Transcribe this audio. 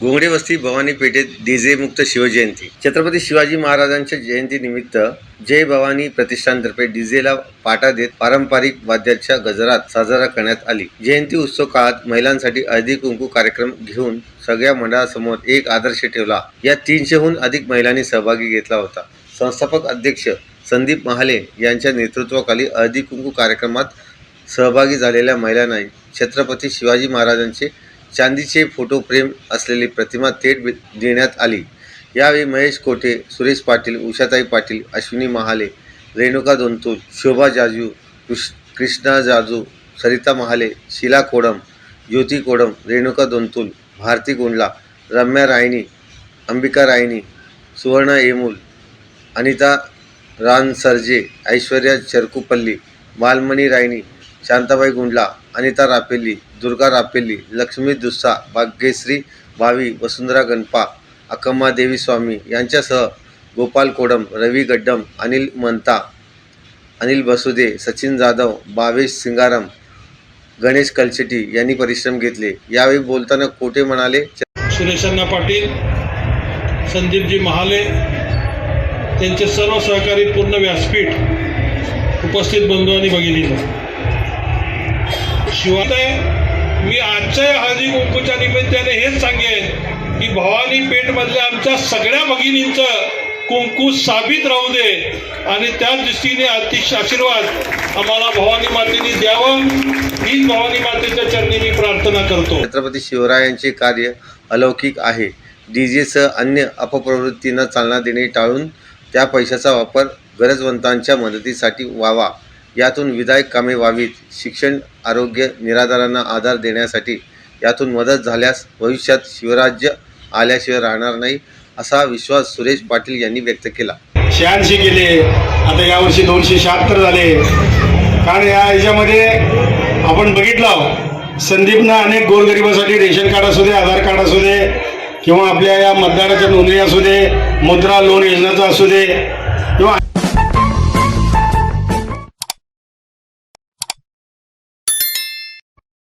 घोंगडे वस्ती भवानी पेठेत डीजेमुक्त शिवजयंती. छत्रपती शिवाजी महाराजांच्या जयंतीनिमित्त जय भवानी प्रतिष्ठानतर्फे डीजेला पाटा देत पारंपरिक वाद्याच्या गजरात साजरा करण्यात आली. जयंती उत्सव काळात महिलांसाठी हळदी कुंकू कार्यक्रम घेऊन सगळ्या मंडळासमोर एक आदर्श ठेवला. या तीनशेहून अधिक महिलांनी सहभागी घेतला होता. संस्थापक अध्यक्ष संदीप महाले यांच्या नेतृत्वाखाली हळदी कुंकू कार्यक्रमात सहभागी झालेल्या महिलांना छत्रपती शिवाजी महाराजांचे चांदीचे फोटो फ्रेम असलेली प्रतिमा थेट देण्यात आली. यावेळी महेश कोठे सुरेश पाटील उषाताई पाटील अश्विनी महाले रेणुका दोंतू शोभा जाजू कृष कृष्णा जाजू सरिता महाले शीला कोडम ज्योती कोडम रेणुका दोंतुल भारती गोंडला रम्या रायनी अंबिका रायनी सुवर्ण येमूल अनिता रानसर्जे ऐश्वर्या चरकुपल्ली मालमणी रायनी शांताबाई गुंडला अनिता रापेली दुर्गा रापेली लक्ष्मी दुस्सा भाग्यश्री भावी वसुंधरा गणपा अकम्मा देवी स्वामी यांच्यासह गोपाल कोडम रवी गड्डम अनिल मंता अनिल बसुदे सचिन जाधव भावेश सिंगारम गणेश कलशेटी यांनी परिश्रम घेतले. यावेळी बोलताना कोटे म्हणाले? सुरेशांना पाटील संदीपजी महाले त्यांचे सर्व सहकारी पूर्ण व्यासपीठ उपस्थित बंधू आणि भगिनींनो शिवाय मी आजच्या या हळदी कुंकूच्या निमित्ताने हेच सांगेन की भवानी पेठमधल्या आमच्या सगळ्या भगिनींचं कुंकू साबित राहू दे आणि त्या दृष्टीने अतिशय आशीर्वाद आम्हाला भवानी मातेने द्यावं. हीच भवानी मातेच्या चरणी मी प्रार्थना करतो. छत्रपती शिवरायांचे कार्य अलौकिक आहे. डीजेसह अन्य अपप्रवृत्तींना चालना देणे टाळून त्या पैशाचा वापर गरजवंतांच्या मदतीसाठी व्हावा. यातून विधायक कामे व्हावीत. शिक्षण आरोग्य निराधारांना आधार देण्यासाठी यातून मदत झाल्यास भविष्यात शिवराज्य आल्याशिवाय राहणार नाही असा विश्वास सुरेश पाटील यांनी व्यक्त केला. शहाऐंशी गेले आता यावर्षी दोनशे शहात्तर झाले. कारण या याच्यामध्ये आपण बघितलं संदीपनं अनेक गोरगरिबासाठी रेशन कार्ड असू दे आधार कार्ड असू दे किंवा आपल्या या मतदाराच्या नोंदणी असू दे मुद्रा लोन योजनाचा असू दे किंवा